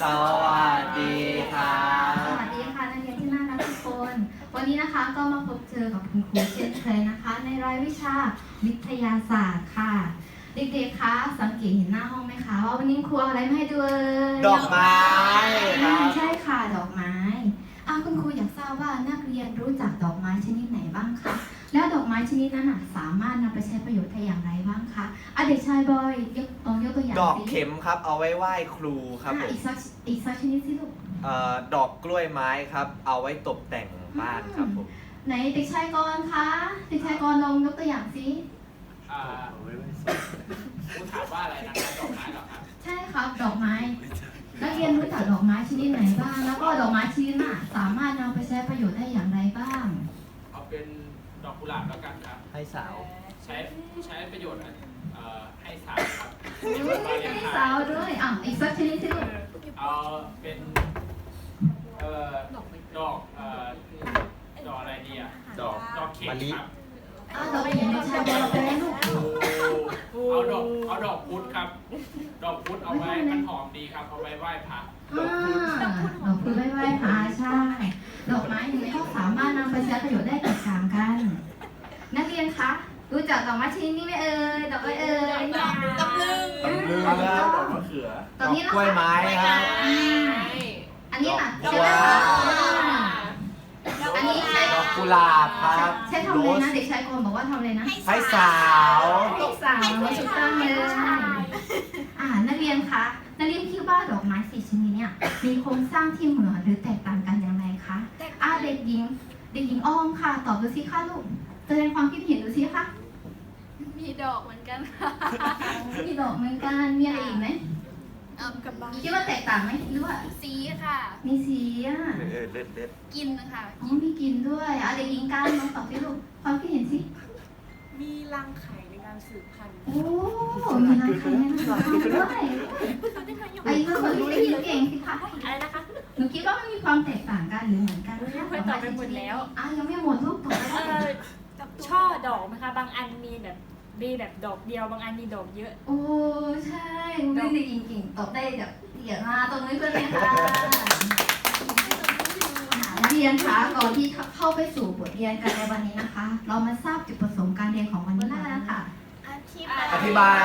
สวัสดีค่ะสวัสดีค่ะนักเรียนที่น่ารักทุกคน วันนี้นะคะก็มาพบเจอกับคุณครูเช่นเคยนะคะ ในรายวิชาวิทยาศาสตร์ค่ะ เด็กๆคะสังเกตเห็นหน้าห้องไหมคะว่าวันนี้ครูเอาอะไรมาให้ดูเอ่ยดอกไม้คอ่ารับ ใช่ค่ะดอกไม้อ่าคุณครูอยากทราบว่านักเรียนรู้จักดอกไม้ชนิดไหนบ้างคะ แล้วดอกไม้ชนิดนั้นน่ะสามารถนำไปใช้ประโยชน์ได้อย่างไรบ้างคะอะเด็กชายบอยยกลองยกตัวอย่างดอกสิเข็มครับ เอาไว้ไหว้ครูครับผอะมอีกสักอีกสักชนิดสิลูก เอ่อดอกกล้วยไม้ครับ เอาไว้ตกแต่งบ้านครับผม ไหนเด็กชายกรณ์คะเด็กชายกรณ์ลองยกตัวอย่างสิอ่าคุณถามว่าอะไรนะครับดอกไม้เหรอครับ ใช่ครับดอกไม้นักเรียนรู้จักดอกไม้ชนิดไหนบ้าง แล้วก็ดอกไม้ชนิดน่ะสามารถนำไปใช้ประโยชน์ได้อย่างไรบ้าง เอาเป็นดอกกุหลาบแล้วกันครับ ให้สาวใช้ใช้ประโยชน์เอ่อให้สาวครับให้สาวด้วยอะอีกสักชนิดสิลูกเอาเป็นเอ่อดอกเอ่อดอกอะไรดีอะดอกดอกเข็มมะลิครับอะดอกเข็มเด็กชายบอลไปแล้วลูกเอาดอกเอาดอกพุธครับ ดอกพุธเอาไว้มันหอมดีครับเอาไว้ไหว้พระอ่าดอกพุธไหว้ไหว้พระใช่ ดอกไม้นี้ก็สามารถนำไปใช้ประโยชน์ได้แตกต่างกัน นักเรียนคะรู้จักดอกไม้ชนิดนี้ไหมเอ่ยดอกอะไรเอ่ยตำลึงตำลึงอ่าครับดดออกกมะเขือดอกนี้นะกล้วยคะไม้ครับอ่าอันนี้น่ะดอกใช่ไหมกุหคะลาบอ่าอันนี้ใช้ดอกกุหลาบครับใช้ทำเลยนะเด็กชายกรบอกว่าทำเลยนะให้สาวให้สาวถูกต้องเลยอ่านักเรียนคะนักเรียนคิดว่าดอกไม้สีชนิดเนี่ยมีโครงสร้างที่เหมือนหรือแตกต่างกัน เด็กหญิง เด็กหญิงอ้อมค่ะ ตอบดูสิคะลูกแสดงความคิดเห็นดูสิคะมีดอกเหมือนกันค่ะมีดอกเหมือนกันมีอะไรอีกไหมเอ่อกับบ้านคิดว่าแตกต่างไหมหรือว่าสีค่ะมีสีอะเออเด็ดเด็ดกินค่ะอ๋อมีกลินด้วยอะเด็กหญิงการลองตอบสิลูกความคิดเห็นสิมีรังไข่ในการสืบพันธุ์โอ้มีน้ำไข่ในน้ำด้วยไอ้เรื่องคนที่ได้ยินเก่งสิคะอะไรนะคะ หนูคิดว่ามันมีความแตกต่างกันหรือเหมือนกันคะเคยตอบไปหมดแล้วอะยังไม่หมดลูกตอบไปเอแล้วอช่อดอกนะคะ บางอันมีแบบมีแบบดอกเดียว บางอันมีดอกเยอะ โอ้ใช่ไม่ได้ยินเก่งตอบได้แบบเดี๋ยวมาตรงนี้เพื่อนเลยค่ะนักเรียนคะก่อนที่เข้าไปสู่บทเรียนกันในวันนี้นะคะ เรามาทราบจุดประสงค์การเรียนของวันนี้กันแล้วค่ะ อธิบาย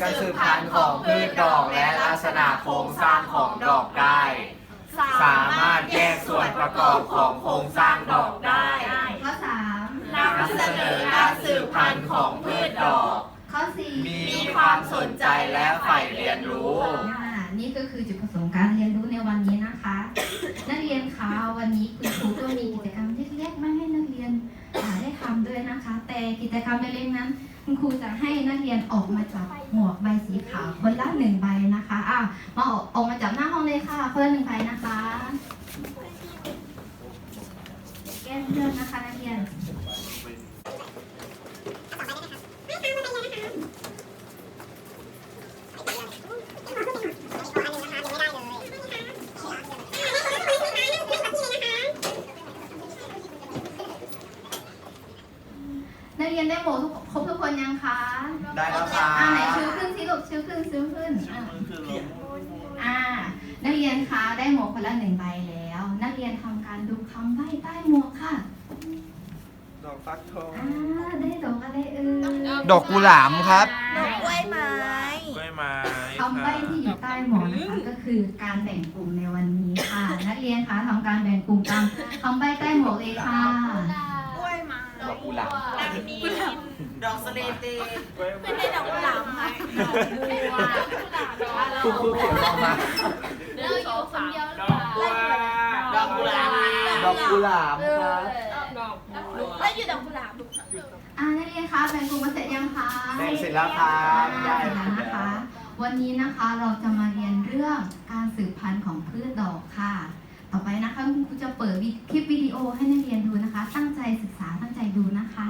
การสืบพันธุ์ของพืชดอกและลักษณะโครงสร้างของดอกได้ สามารถแยกส่วนประกอบของโครงสร้างดอกได้ ข้อสามนำเสนอการสืบพันธุ์ของพืชดอก ข้อสี่มีความสนใจและใฝ่เรียนรู้ อ่านี่ก็คือจุดประสงค์การเรียนรู้ในวันนี้นะคะ นักเรียนคะวันนี้คุณครูก็มีกิจกรรมเล็กๆมาให้นักเรียนอ่าได้ทำด้วยนะคะ แต่กิจกรรมเล็กๆนั้น คุณครูจะให้นักเรียนออกมาจับหมวกใบสีขาวคนละหนึ่งใบนะคะอะมาออกออกมาจับหน้าห้องเลยค่ะคนละหนึ่งใบนะคะแก้เพื่อนนะคะนักเรียนนักเรียนได้หมวกทุกครบทุกค นยังคะได้แล้วครัอ่าไหนบชูขึ้นสิลูกชูขึ้นชูขึ้นอะอ่า นักเรียนคะได้หมวกคนละหนึ่งใบแล้ว นักเรียนทำการดูคำใบ้ใต้หมวกค่ะดอกฟักทองอ่าได้ดอกอะไรเอ่ยดอกกุหลาบครับ ดอกกล้วยไม้ กล้วยไม้คำใบ้ที่อยู่ใต้หมวกนะคะก็คือการแบ่งกลุ่มในวันนี้ค่ะ นักเรียนคะทำการแบ่งกลุ่มตามคำใบ้ใต้หมวกเลยค่ะกล้วยไม้ด อกกุหลาบดอกนี้ดอกสเลเตไม่ได้ดอกกุหลาบค่ะดอกบัวครูครูเขียนออกมา เราอยู่คนเดียวดอกบัวดอกกุหลาบดอกกุหลาบครับแล้วอยู่ดอกกุหลาบอ่านักเรียนคะแบ่งกลุ่มมาเสร็จยังคะแบ่งเสร็จแล้วครับได้แล้วนะคะ วันนี้นะคะเราจะมาเรียนเรื่องการสืบพันธุ์ของพืชดอกค่ะ ต่อไปนะคะคุณครูจะเปิดคลิปวิดีโอให้นักเรียนดูนะคะ ตั้งใจศึกษาตั้งใจดูนะคะ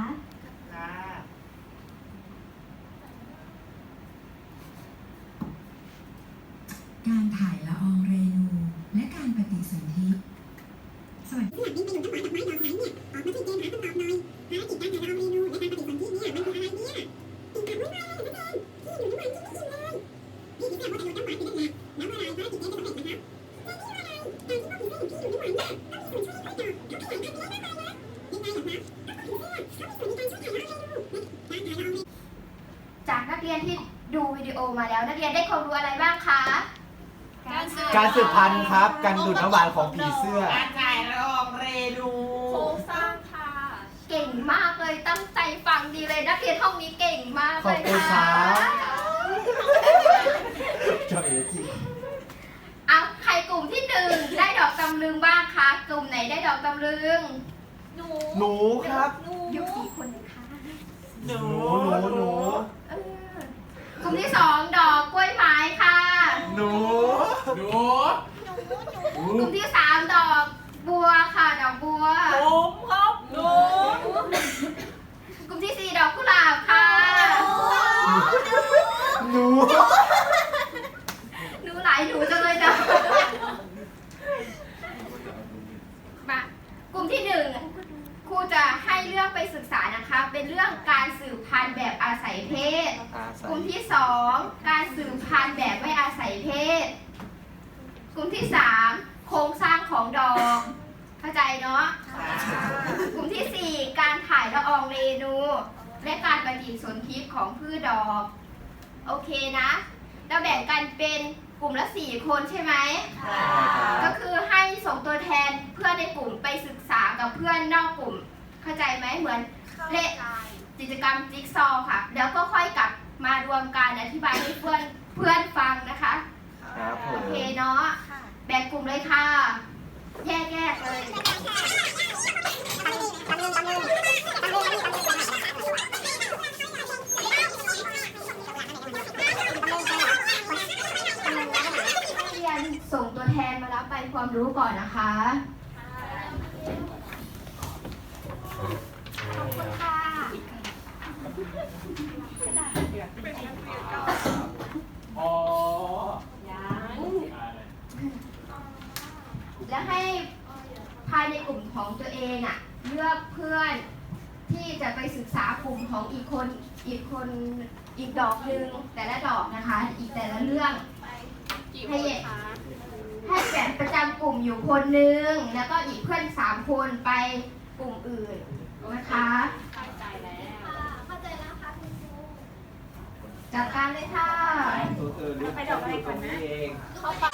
การถ่ายละอองเรนูและการปฏิสนธิ สวัสดี อยากบินไปอยู่ต้นไม้ดอกไม้ดอกไหนเนี่ย ออกมาช่วยเกมหาคำตอบหน่อย ภารกิจการถ่ายละอองเรนูและการปฏิสนธิเนี่ย มันคืออะไรเนี่ยกินผักไม่ได้เลยนะเจนที่อยู่ทุกวันกินไม่อิ่มเลย นี่คิดว่าจะลดน้ำหวานไปนั่นแหละแล้วเมื่อไหรภารกิจนี้จะสำเร็จนะครับ ที่ดูวิดีโอมาแล้ว นักเรียนได้ความรู้อะไรบ้างคะ การสืบ การสืบ พันธุ์ครับการดูดน้ำหวานของผีเสื้อ การถ่ายละอองเรนูโครงสร้างค่ะ เก่งมากเลยตั้งใจฟังดีเลยนักเรียนห้องนี้เก่งมากขเลอบยคุณคค่ะรับเจ้าเอ๋จริงเอาใครกลุ่มที่หนึ่งได้ดอกตำลึงบ้างคะกลุ่มไหนได้ดอกตำลึงหนูหนูครับ หนูอยู่กี่คนนะคะหนูหนูหนูเออกลุ่มที่สองดอกกล้วยไม้ค่ะ หนูหนู กลุ่มที่สามดอกบัวค่ะดอกบัว ผมครับหนูกลุ่มที่สี่ดอกกุหลาบค่ะ หนูหนูหลายหนูจังเลยนะมากลุ่มที่หนึ่งครูจะให้เลือกไปศึกษานะคะ เป็นเรื่องการสืบพันธุ์แบบอาศัยเพศ กลุ่มที่สองการสืบพันธุ์แบบไม่อาศัยเพศ กลุ่มที่สามโครงสร้างของดอก เข้าใจเนาะ กลุ่มที่สี่การถ่ายละอองเรนู และการป ฏิสนธิของพืชดอก โอเคนะ เราแบ่งกันเป็นกลุ่มละสี่คนใช่ไหมก็คือให้ส่งตัวแทนเพื่อนในกลุ่มไปศึกษากับเพื่อนนอกกลุ่ม เข้าใจไหมเหมือนเละกิจกรรมจิ๊กซอว์ค่ะ แล้วก็ค่อยกลับมารวมกันอธิบายให้เพื่อนเพื่อนฟังนะคะครับผโอมเคเนาะแบ่งกลุ่มเลยค่ะ แยกแยกๆเลยเรียนส่งตัว แทนมารับไปความรู้ก่อนนะคะ ขอบคุณค่ะอ๋อแล้วให้ภายในกลุ่มของตัวเองอะเลือกเพื่อนที่จะไปศึกษากลุ่มของอีกคนอีกคนอีกดอกหนึ่งแต่ละดอกนะคะ อีกแต่ละเรื่องกี่คนคะ ให้แบ่งประจำกลุ่มอยู่คนหนึ่งแล้วก็อีกเพื่อนสามคนไปกลุ่มอื่นนะคะเข้าใจแล้ว เข้าใจแล้วค่ะคุณครูจัดการเลยค่ะ ตัวเธอรู้ไปดอกอะไรก่อนนะเองเข้าไป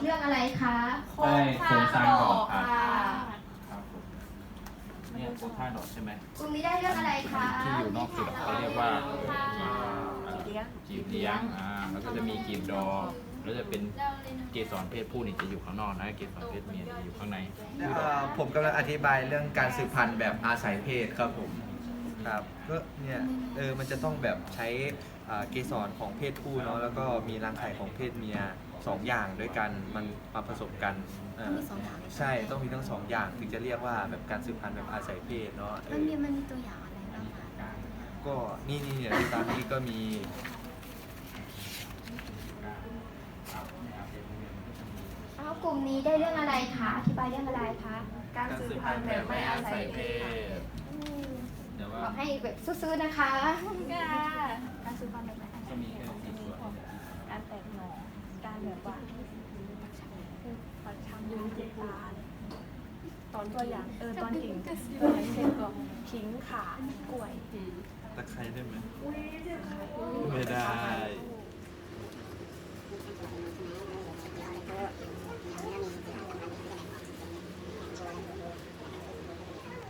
เรื่องอะไรคะ ใช่โครงสร้างดอกครับ ค่ะ ครับผมเนี่ยโครงสร้างดอกใช่ไหมกลุ่มนี้ได้เรื่องอะไรคะที่อยู่นอกสุดเขาเรียกว่าเลี้ยงกีบเลี้ยงอ่าแล้วก็จะมีกีบดอกแล้วจะเป็นเกสรเพศผู้นี่จะอยู่ข้างนอกนะเกสรเพศเมียจะอยู่ข้างในเอ่อผมกำลังอธิบายเรื่องการสืบพันธุ์แบบอาศัยเพศครับผมครับก็เนี่ยเออมันจะต้องแบบใช้อ่าเกสรของเพศผู้เนาะแล้วก็มีรังไข่ของเพศเมีย สองอย่างด้วยกันมันมาผสมกันเอ่อใช่ต้องมีทั้งสองอย่างถึงจะเรียกว่าแบบการสืบพันธุ์แบบอาศัยเพศเนาะเอมันอมีมันมีตัวอย่างอะไรบ้างคะก็นี่นี่เนี่ยตามนี้ก็มี เอากลุ่มนี้ได้เรื่องอะไรคะอธิบายเรื่องอะไรคะการสืบพันธุ์แบบไม่อาศัยเพศเดี๋ยวบว่าอกให้แบบซื่อๆนะคะการสืบพันธุ์แบบไม่อาศัจะยมีแค่สี่ส่วนการแตกหน่อการ แบบว่าปักชำยืนเจ็บตาตอนตัวอย่างเออตอนกิ่งเออเช่นก็ขิงขากล้วยตะไคร้ได้ไหมไม่ได้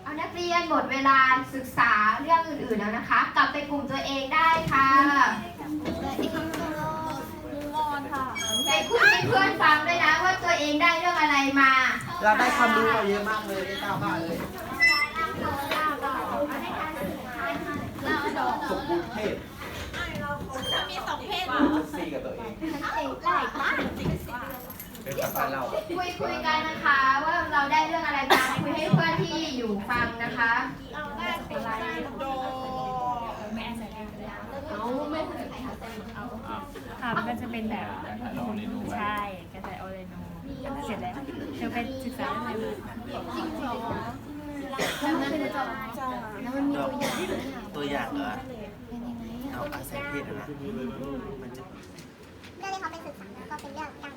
เอานักเรียนหมดเวลาศึกษาเรื่องอื่นๆแล้วนะคะ กลับไปกลุ่มตัวเองได้ค่ะ ไปคุยให้เพื่อนฟังด้วยนะว่าตัวเองได้เรื่องอะไรมา เราได้ความรู้มาเยอะมากเลยได้ก้าวบ้านเลยเราดอกสมบูรณ์เพศจะมีสองเพศซี่กับตัวเองหลายบ้านเป็นภาษาเราคุยคุยกันนะคะว่าเราได้เรื่องอะไรมาคุยให้เพื่อนที่อยู่ฟังนะคะ เอาไม่เคยค่ะมันก็จะเป็นแบบการถ่ายละอองเรนูไว้ใช่กระจายออเรโนเสร็จแล้วเดี๋ยวไปศึกษาเรื่องอะไรมาจริงเหรอแล้วมันคือจะแล้วมันมีตัวอย่างด้วยเหรอตัวอย่างเหรอเป็นยังไงเอาอาศัยเพศอะนะมันจะเรื่องที่เขาไปศึกษาแล้วก็เป็นเรื่องการ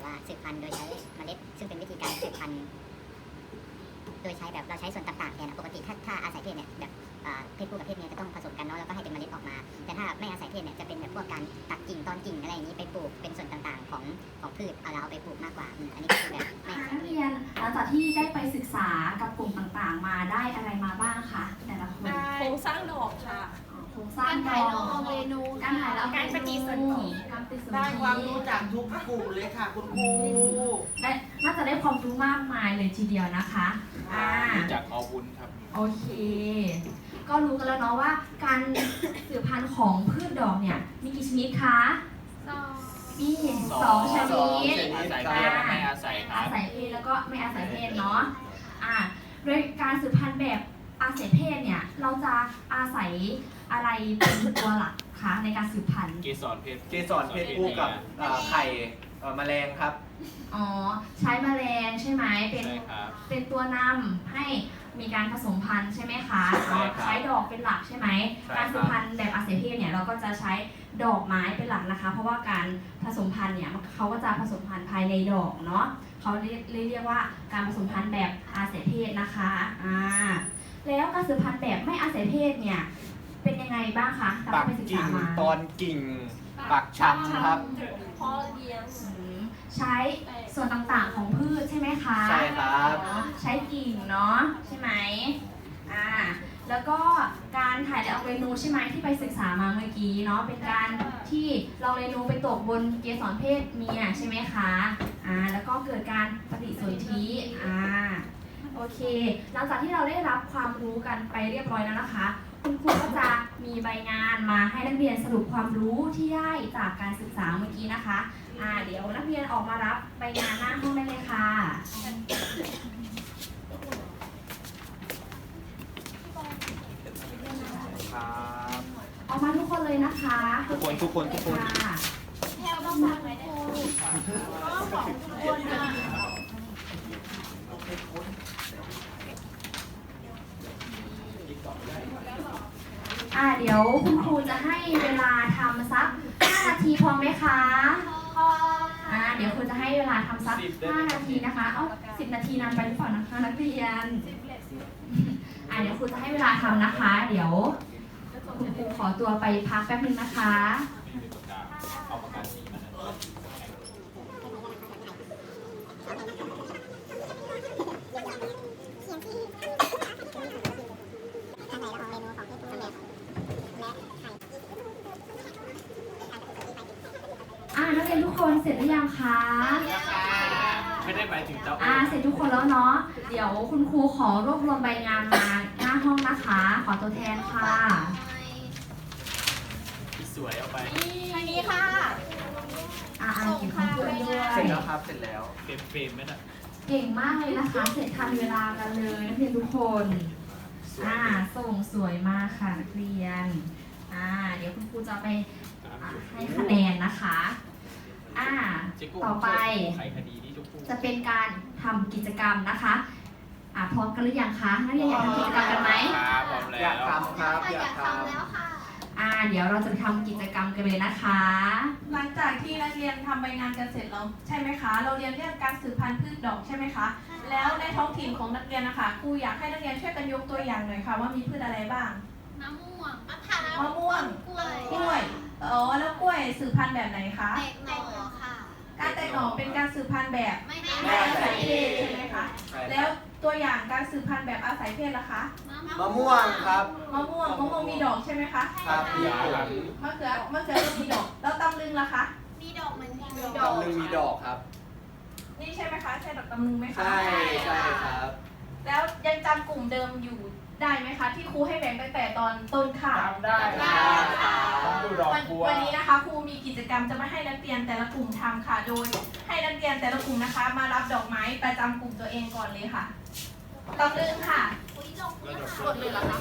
แบบว่าสืบพันธุ์โดยใช้เมล็ด ซึ่งเป็นวิธีการสืบพันธุ์โดยใช้แบบเราใช้ส่วนต่างๆแทนอะปกติถ้าถ้าอาศัยเพศเนี่ยแบบอ่าเพศผู้กับเพศเมียจะต้องผสมกันเนาะแล้วก็ให้เป็นเมล็ดออกมา แต่ถ้าไม่อาศัยเพศเนี่ยจะเป็นแบบพวกการตัดกิ่งตอนกิ่งอะไรอย่างนี้ไปปลูกเป็นส่วนต่างๆ ของของพืชเอาเราเอาไปปลูกมากกว่าอืมอันนี้ก็คือแบบไม่อาศัยนักเพศเรียนหลังจากที่ได้ไปศึกษากับกลุ่มต่างๆ มาได้อะไรมาบ้างคะแต่ละคนโครงสร้างดอกค่ะโครงสร้างการดถ่ายอละอองกเรนูการถ่ายแล้วการปฏิสนธิ การปฏิสนได้ธิความรู้จากทุกกลุ่มเลยค่ะ คุณครูได้น่าจะได้ความรู้มากมายเลยทีเดียวนะคะอ่าจากเอาวุ้นครับ โอเค ก็รู้กันแล้วเนาะว่า การสืบพันธุ์ของพืชดอกเนี่ย มีกี่ชนิดคะสองมีสองชนิดอาศัยเพศและไม่อาศัยครัอาบศัยเพศแล้วก็ไม่อาศัยเพศเนาะอ่าโดยการสืบพันธุ์แบบอาศัยเพศเนี่ย เราจะอาศัยอะไรเป็นตัวหลัก คะในการสืบพันธุ์ เกสรเพศเกสรเพศผู้กับอ่าไข่เอ่อแมลงครับ อ๋อ ใช้แมลงใช่ไหมเป็น ใช่ครับ เป็นตัวนำให้มีการผสมพันธุ์ใช่ไหมคะใช่ครับใช้ดอกเป็นหลักใช่ไหม ใช่ครับ การสืบพันธุ์แบบอาศัยเพศเนี่ยเราก็จะใช้ดอกไม้เป็นหลักนะคะ เพราะว่าการผสมพันธุ์เนี่ยเขาก็จะผสมพันธุ์ภายในดอกเนาะเขาเรียกเรียกว่าการผสมพันธุ์แบบอาศัยเพศนะคะอ่าแล้วการสืบพันธุ์แบบไม่อาศัยเพศเนี่ย เป็นยังไงบ้างคะตามปักที่ไปศึกกิ่ษางมาตอนกิ่ง ปักช้ำครับอืมใช้ส่วนต่างๆของพืชใช่ไหมคะใช่ครับ อ๋อใช้กิ่งเนาะใช่ไหมอ่าแล้วก็การถ่ายและเอาเรนูใช่ไหมที่ไปศึกษามาเมื่อกี้เนาะเป็นการที่เราเรนูไปตกบนเกสรเพศเมียใช่ไหมคะอ่าแล้วก็เกิดการปฏิสนธิอ่า โอเค หลังจากที่เราได้รับความรู้กันไปเรียบร้อยแล้วนะคะ คุณครูก็จะมีใบงานมาให้นักเรียนสรุปความรู้ที่ได้จากการศึกษาเมื่อกี้นะคะอ่าเดี๋ยวนักเรียนออกมารับใบงานหน้าห้องได้เลยค่ะครับออกมาทุกคนเลยนะคะทุกคนทุกคนทุกคน ค่ะแถวต้องฟังไว้ได้อ่าเดี๋ยวคุณครูจะให้เวลาทำสัก 5 นาทีพอไหมคะพออ่าเดี๋ยวคุณจะให้เวลาทำสัก 5 นาทีนะคะเอ้า10 นาทีนานไปหรือเปล่านะคะนักเรียนอ่าเดี๋ยวครูจะให้เวลาทำนะคะ เดี๋ยวคุณครูขอตัวไปพักแป๊บนึงนะคะ นี่คือปากกาเอาปากกาสีมานะ เขียนที่อาศัยละอองเรนูของเพศผู้และและไข่ อ่านักเรียน ทุกคนเสร็จหรือยังคะ ไม่ได้หมายถึงเจ้าอ่าเสร็จทุกคนแล้วเนาะ เดี๋ยวคุณครูขอรวบรวมใบงานมาหน้าห้องนะคะ ขอตัวแทนค่ะที่สวยเอาไป ทางนี้ค่ะอ่าอ่าเก็บของเพื่อนด้วยเสร็จแล้วครับ เสร็จแล้วเฟรมเฟรมไหมน่ะเก่งมากเลยนะคะ เสร็จทันเวลากันเลยนักเรียนทุกคนอ่า ส่งสวยมากค่ะนักเรียน อ่า เดี๋ยวคุณครูจะไปอ่าให้คะแนนนะคะ อ่าเจ๊กุ้งต่อไป ไขคดีที่ชมพู่จะเป็นการทำกิจกรรมนะคะ อ่าพร้อมกันหรือยังคะนักเรียนอยากทำกิจกรรมกันไหม ครับพร้อมแล้อยากว ทำครับอยากทำ แล้วค่ะ อ่า เดี๋ยวเราจะไปทำกิจกรรมกันเลยนะคะ หลังจากที่นักเรียนทำใบงานกันเสร็จแล้วใช่ไหมคะ เราเรียนเรื่องการสืบพันธุ์พืชดอกใช่ไหมคะ แล้วในท้องถิ่นของนักเรียนนะคะครูอยากให้นักเรียนช่วยกันยกตัวอย่างหน่อยค่ะว่ามีพืชอะไรบ้าง มะม่วงมะพร้าวมะม่วง กล้วยกล้วย อ๋อ แล้วกล้วยสืบพันธุ์แบบไหนคะ แตกหน่อค่ะ การแตกออกเป็นการสืบพันธุ์แบบ ไม่ไม่อาศัยเพศใช่ไหมคะใช่คแล้รัวบตัวอย่างการสืบพันธุ์แบบอาศัยเพศล่ะคะ มะม่วงครับ มะม่วงมะม่วงมีดอกใช่ไหมคะ ครับมีผลมะเขือมะเขือก็มีดอก แล้วตำลึงล่ะคะ มีดอกเหมือนกันดอกตำลึงมีดอกครับ นี่ใช่ไหมคะ ใช่ดอกตำลึงไหมคะ ใช่ใช่ครับ แล้วยังจำกลุ่มเดิมอยู่ ได้ไหมคะ ที่ครูให้แบ่งตั้งแต่ตอนต้นค่ะจำได้ครับต้องดูดอกวันบัว วันนี้นะคะครูมีกิจกรรมจะมาให้นักเรียนแต่ละกลุ่มทำค่ะ โดยให้นักเรียนแต่ละกลุ่มนะคะ มารับดอกไม้ประจำกลุ่มตัวเองก่อนเลยค่ะตำลึงค่ะหมดเลยเหรอคะ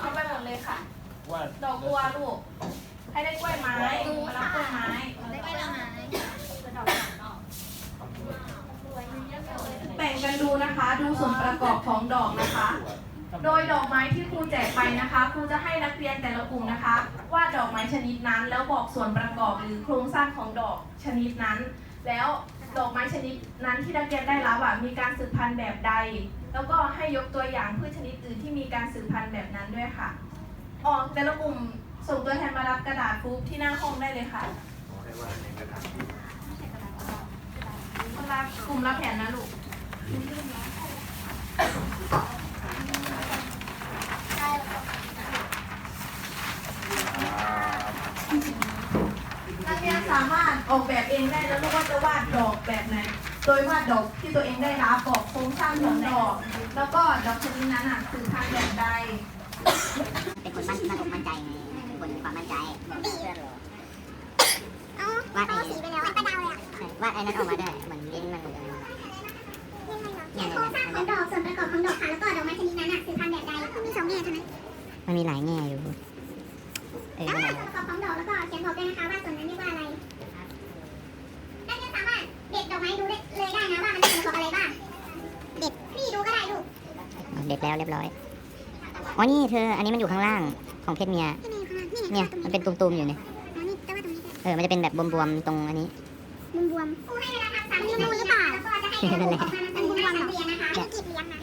เอาไปหมดเลยค่ะ ว่าดอกบัวลูกให้ได้กล้วยไม้มารับกล้วยไม้ได้ไปแล้วไหมแบ่งกันดูนะคะ ดูส่วนประกอบของดอกนะคะ โดยดอกไม้ที่ครูแจกไปนะคะครูจะให้นักเรียนแต่ละกลุ่มนะคะวาดดอกไม้ชนิดนั้น แล้วบอกส่วนประกอบหรือโครงสร้างของดอกชนิดนั้น แล้วดอกไม้ชนิดนั้นที่นักเรียนได้รับอะมีการสืบพันธุ์แบบใด แล้วก็ให้ยกตัวอย่างพืชชนิดอื่นที่มีการสืบพันธุ์แบบนั้นด้วยค่ะ ออกแต่ละกลุ่มส่งตัวแทนมารับกระดาษปุ๊บที่หน้าห้องได้เลยค่ะคนละกลุ่มละแผ่นนะลูก นักเรียนสามารถออกแบบเองได้แล้วลูกว่าจะวาดดอกแบบไหน โดยวาดดอกที่ตัวเองได้รับบอกโครงสร้างของดอก แล้วก็ดอกชนิดนั้นอะสืบพันธุ์แบบใด เป็นคนมั่นมั่นอกมั่นใจไงเป็นคนมีความมั่นใจเพื่อนหรอวาดไอ้สีไปแล้วอะประดาวเลยอะวาดไอ้นั้นออกมาได้เหมือนลิ้นมันเหมือนกันยังไงเหรออย่างโครงสร้างของดอกส่วนประกอบของดอกค่ะแล้วก็ดอกไม้ชนิดนั้นอะสืบพันธุ์แบบใดมีสองแง่ใช่ไหมมันมีหลายแง่อยู่เออแล้วส่วนประกอบของดอกแล้วก็เขียนบอกด้วยนะคะว่าส่วนนั้นเรียกว่าอะไรนักเรียนสามารถ เด็ดดอกไม้ดูได้เลยได้นะว่ามันเป็นส่วนประกอบอะไรบ้าง เด็ดพี่ดูก็ได้ลูกเด็ดแล้วเรียบร้อย อ๋อนี่เธอ อันนี้มันอยู่ข้างล่างของเพศเมีย ที่นี่ค่ะนี่เนี่ยมันเป็นตุ่มๆอยู่เนี่ย อ๋อนี่แต่ว่าตรงนี้ด้วยเออ มันจะเป็นแบบบวมๆตรงอันนี้มุมบวมครูให้เวลาทำสามนิ้วหรือเปล่าแล้วก็จะให้เรียนรู้ออกมาเป็นมุมบวมเรียนนะคะมีกีบเลี้ยงนะ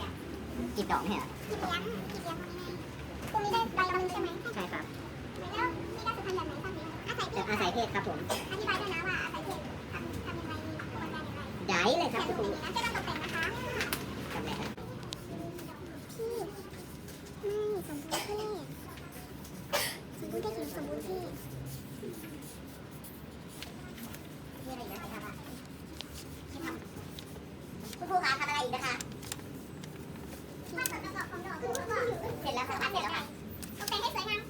กีบดอกเนี่ยเหรอกีบเลี้ยงกีบเลี้ยงตรงนี้ไงตรงนี้ได้ใบละนึงใช่ไหมใช่ครับแล้วมีการสืบพันธุ์แบบไหนบ้างเนี่ยอาศัยเพศอาศัยเพศครับผม อธิบายด้วยนะว่าอาศัยเพศ ไรใหญ่เลยครับคุณครูจะต้องตกแต่งนะคะที่ไม่สมบูรณ์ที่สมบูรณ์ที่สมบูรณ์ที่ มีอะไรอีกนะครับคุณครูคะทำอะไรอีกนะคะ วาดส่วนประกอบของดอกแล้วก็ เสร็จแล้วค่ะเสร็จแล้วค่ะ ตกแต่งให้สวยงาม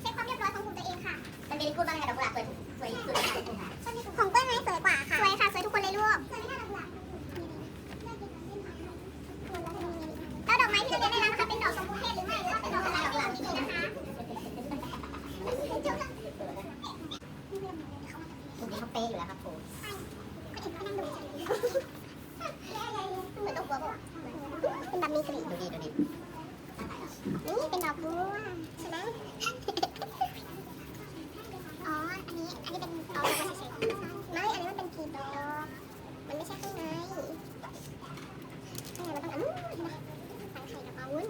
เช็คความเรียบร้อยของกลุ่มตัวเองค่ะ มันเป็นพูดว่าไงดอกกุหลาบสวยสวยสุดค่ะคุณครูคะ ของกล้วยไม้สวยกว่าค่ะ สวยค่ะ สวยทุกคนเลยลูกสวยไม่น่ารักแล้วดอกไม้ที่เราเรียนได้รับนะคะเป็นดอกสมบูรณ์เพศหรือไม่หรือว่าเป็นดอกอะไรดอกกุหลาบจริงๆนะคะ คุณนี้เขาเป๊ะอยู่แล้วครับครู คนอื่นเขานั่งดูเฉยเหมือนดอกบัวป่ะเป็นแบบมีกลีบ ดูดิดูดิ นี่เป็นดอกบัวใช่ไหมอ๋อ อันนี้ อันนี้เป็นดอกบัวเฉยๆไม่ อันนี้มันเป็นกลีบดอก มันไม่ใช่ข้างในข้างในมันต้องอันนู้นเห็นไหมสังไข่กับอาวุ้น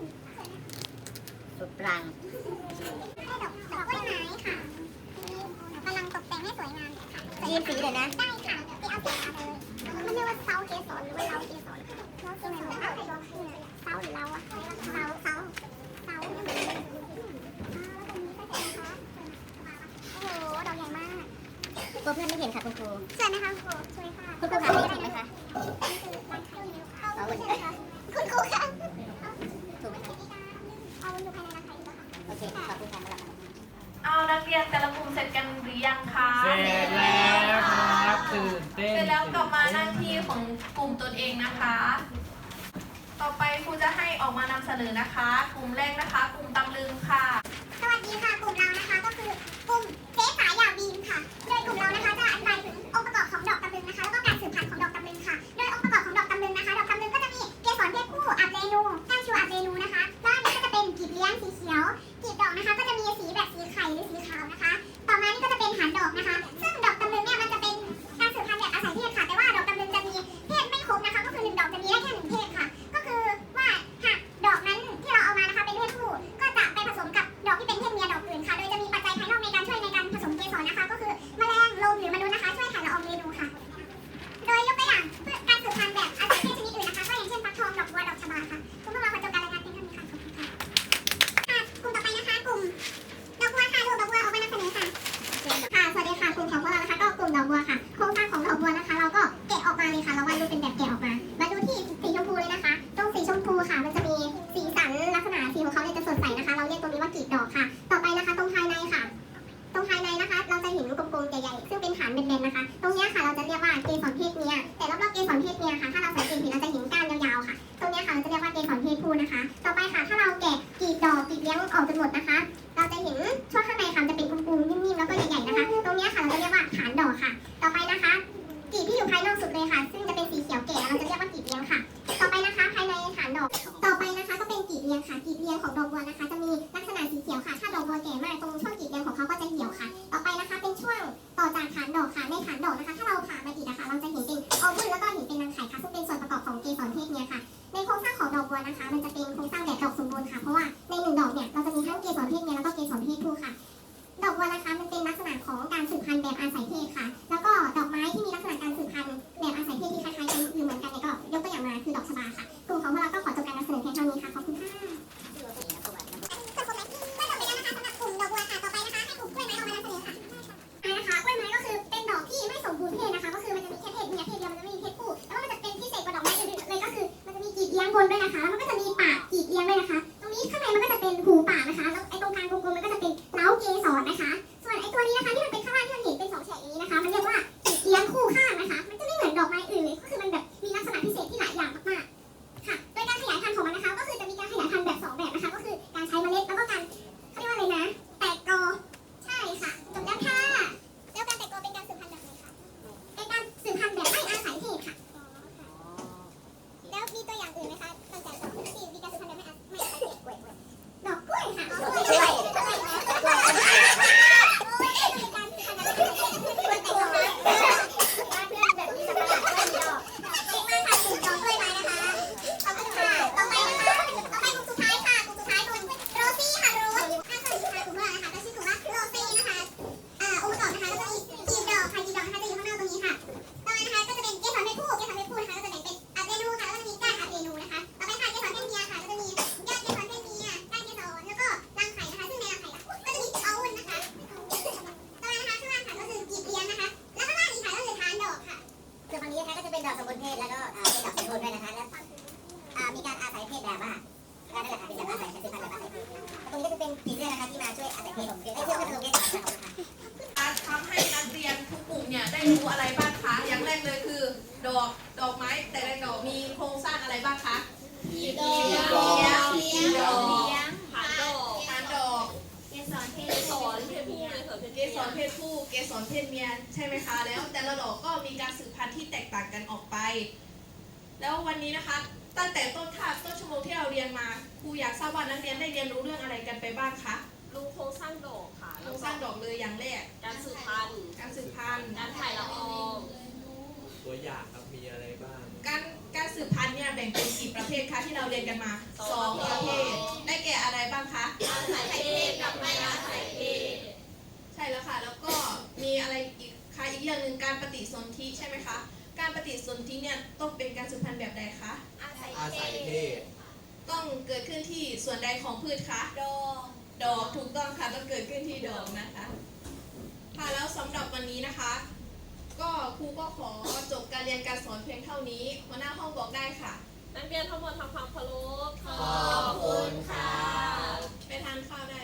สุดรัง ให้ดอกดอกกล้วยไม้ค่ะกำลังตกแต่งให้สวยงามค่ะ ยีนสีเลยนะ ได้ค่ะไปเอาสีมาเลยมันเรียกว่าเซาเกสรหรือว่าเราเกสรเราเกสรเซาหรือเราอะเซาเซาเซาเนี่ยเหมือนกันโอ้โห ดอกใหญ่มาก ตัวเพื่อนไม่เห็นค่ะคุณครูสวยไหมคะคุณครูสวยค่ะคุณครูคะ รียนอาศัยเทศค่ะ คะ แล้วแต่ละดอกก็มีการสืบพันธุ์ที่แตกต่างกันออกไป แล้ววันนี้นะคะ ตั้งแต่ต้นคาบต้นชั่วโมงที่เราเรียนมาครูอยากทราบว่านักเรียนได้เรียนรู้เรื่องอะไรกันไปบ้างคะรู้โครงสร้างดอกค่ะโครงสร้างดอกเลยอย่างแรก การสืบพันธุ์ การสืบพันธุ์ การถ่ายละออง ตัวอย่างครับมีอะไรบ้าง การการสืบพันธุ์เนี่ยแบ่งเป็นกี่ประเภทคะที่เราเรียนกันมาสองประเภท ได้แก่อะไรบ้างคะอาศัยเพศกับไม่อาศัยเพศใช่แล้วค่ะ แล้วก็มีอะไรอีกะอีกอย่างหนึ่งการปฏิสนธิใช่ไหมคะการปฏิสนธิเนี่ยต้องเป็นการสืบพันธุ์แบบใดคะอาศัยเพศต้องเกิดขึ้นที่ส่วนใดของพืชคะดอกดอกถูกต้องค่ะต้องเกิดขึ้นที่ดอกนะคะค่ะแล้วสำหรับวันนี้นะคะ ก็ครูก็ขอจบการเรียนการสอนเพียงเท่านี้หัวหน้าห้องบอกได้ค่ะนักเรียนทั้งหมดทำความเคารพขอบคุณค่ะ ไปทานข้าวได้